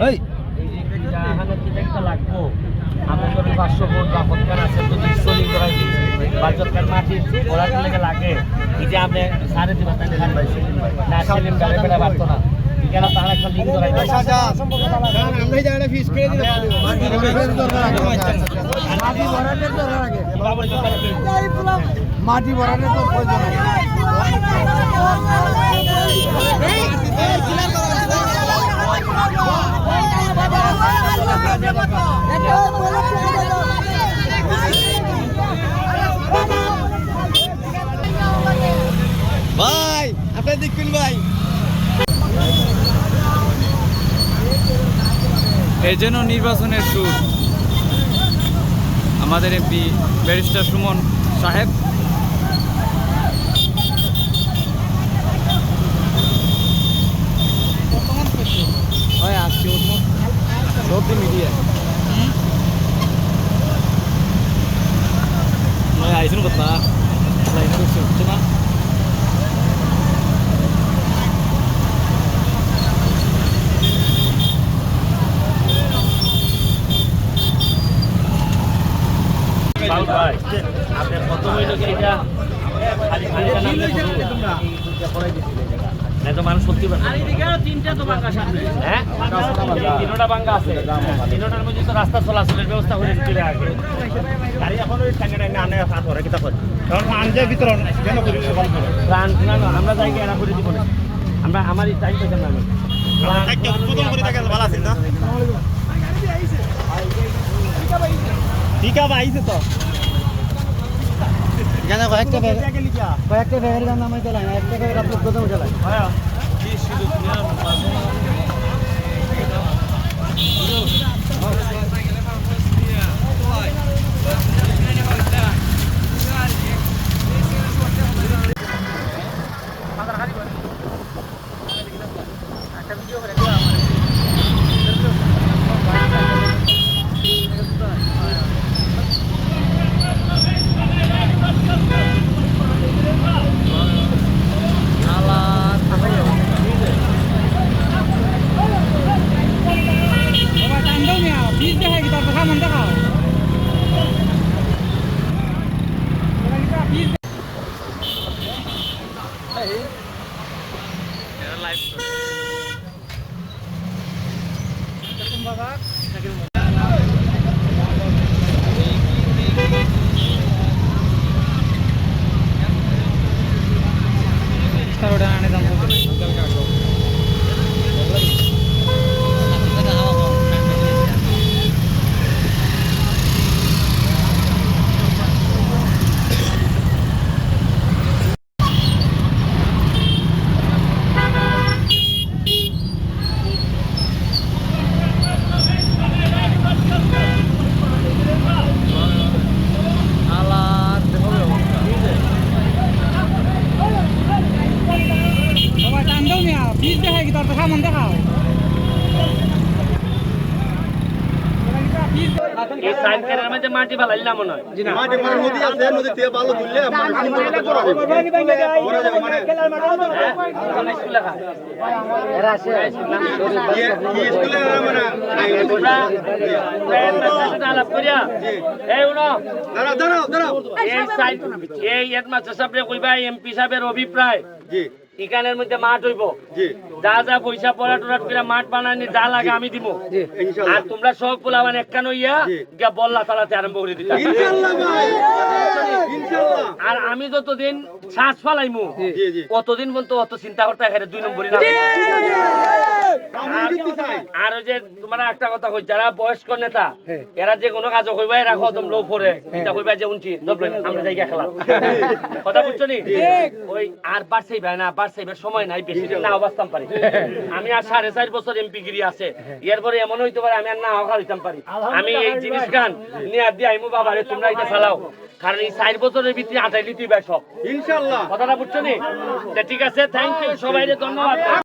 এই। লাগবো আমাদের পাঁচশো ভোট বা ভোটকার আছে তো দুইশো লিঙ্গ রাখি বাজতকার মাটি ওরা লেগে এই। সাড়ে দিবা তাহলে না সেলিম কেন তার একটা লিঙ্গ রাখি মাটি ভরানোর তো প্রয়োজন আছে। ভাই আপনি দেখবেন ভাই? এই জন্য নির্বাচনের সুর। আমাদের এমপি ব্যারিস্টার সুমন সাহেব। হয় মিডিয়া। আইসুন কথা। লাইন করছে না? আপনি প্রথম হইল এটা? খালি খালি না তো মানুষ সত্যি তিনটা তো বাঙ্গা হ্যাঁ? তিনটা বাঙ্গা আছে। তিনটার মধ্যে তো রাস্তা চলাচলের ব্যবস্থা করে দিতে আগে। গাড়ি এখন ওই টাঙ্গে টাঙ্গে আনে হাত ধরে কিতা করে? কারণ আনজে ভিতর কেন করি? প্রাণ না না আমরা যাই এরা করে দিব না। আমরা আমারই পেতাম না? আমি আছে আইছে তো। এখানে কয়েকটা ব্যাগ কয়েকটা ব্যাগের গান আমি চালাই না একটা ব্যাগের আপলোড করতে চালাই Kita udah aneh tanpa এই সাইড কেনার মধ্যে মাটি ফালাইলাম মনে হয়। মাটি মানে নদী আছে নদী থেকে বালু তুললে মানে মানে মানে? এই হেডমাস্টার সাহেব কইবা এমপি সাহেবের অভিপ্রায়। জি। ইকানের মধ্যে মাঠ হইব। যা যা পয়সা পড়া টড়া করে মাঠ বানানি যা লাগে আমি দিব আর তোমরা সব পোলাবান একখান হইয়া বল্লা তালাতে আরম্ভ করে দিতা ইনশাআল্লাহ ভাই ইনশাআল্লাহ আর আমি যতদিন শ্বাস ফালাইমু কতদিন পর্যন্ত অত চিন্তা করতে এখানে দুই নম্বরই না। আর যে তোমরা একটা কথা কই যারা বয়স্ক নেতা এরা যে কোনো কাজ কইবাই রাখো তোম লো পরে এটা কইবা যে উনছি দবলেন আমরা জায়গা খেলা। কথা বুঝছ নি? ওই আর বাড়ছেই ভাই না বাড়ছেইবার সময় নাই বেশি না অবস্থান পারি। আমি আর সাড়ে চার বছর এমপি গিরি আছে এরপরে এমন হইতে পারে আমি আর না হওয়া হইতাম পারি। আমি এই জিনিস গান নিয়ে দিয়ে আইমু বাবারে তোমরা এটা চালাও। কারণ এই চার বছরের ভিতরে আটাই লিতে সব ইনশাল্লাহ। কথাটা বুঝছ নি? ঠিক আছে থ্যাংক ইউ সবাই ধন্যবাদ।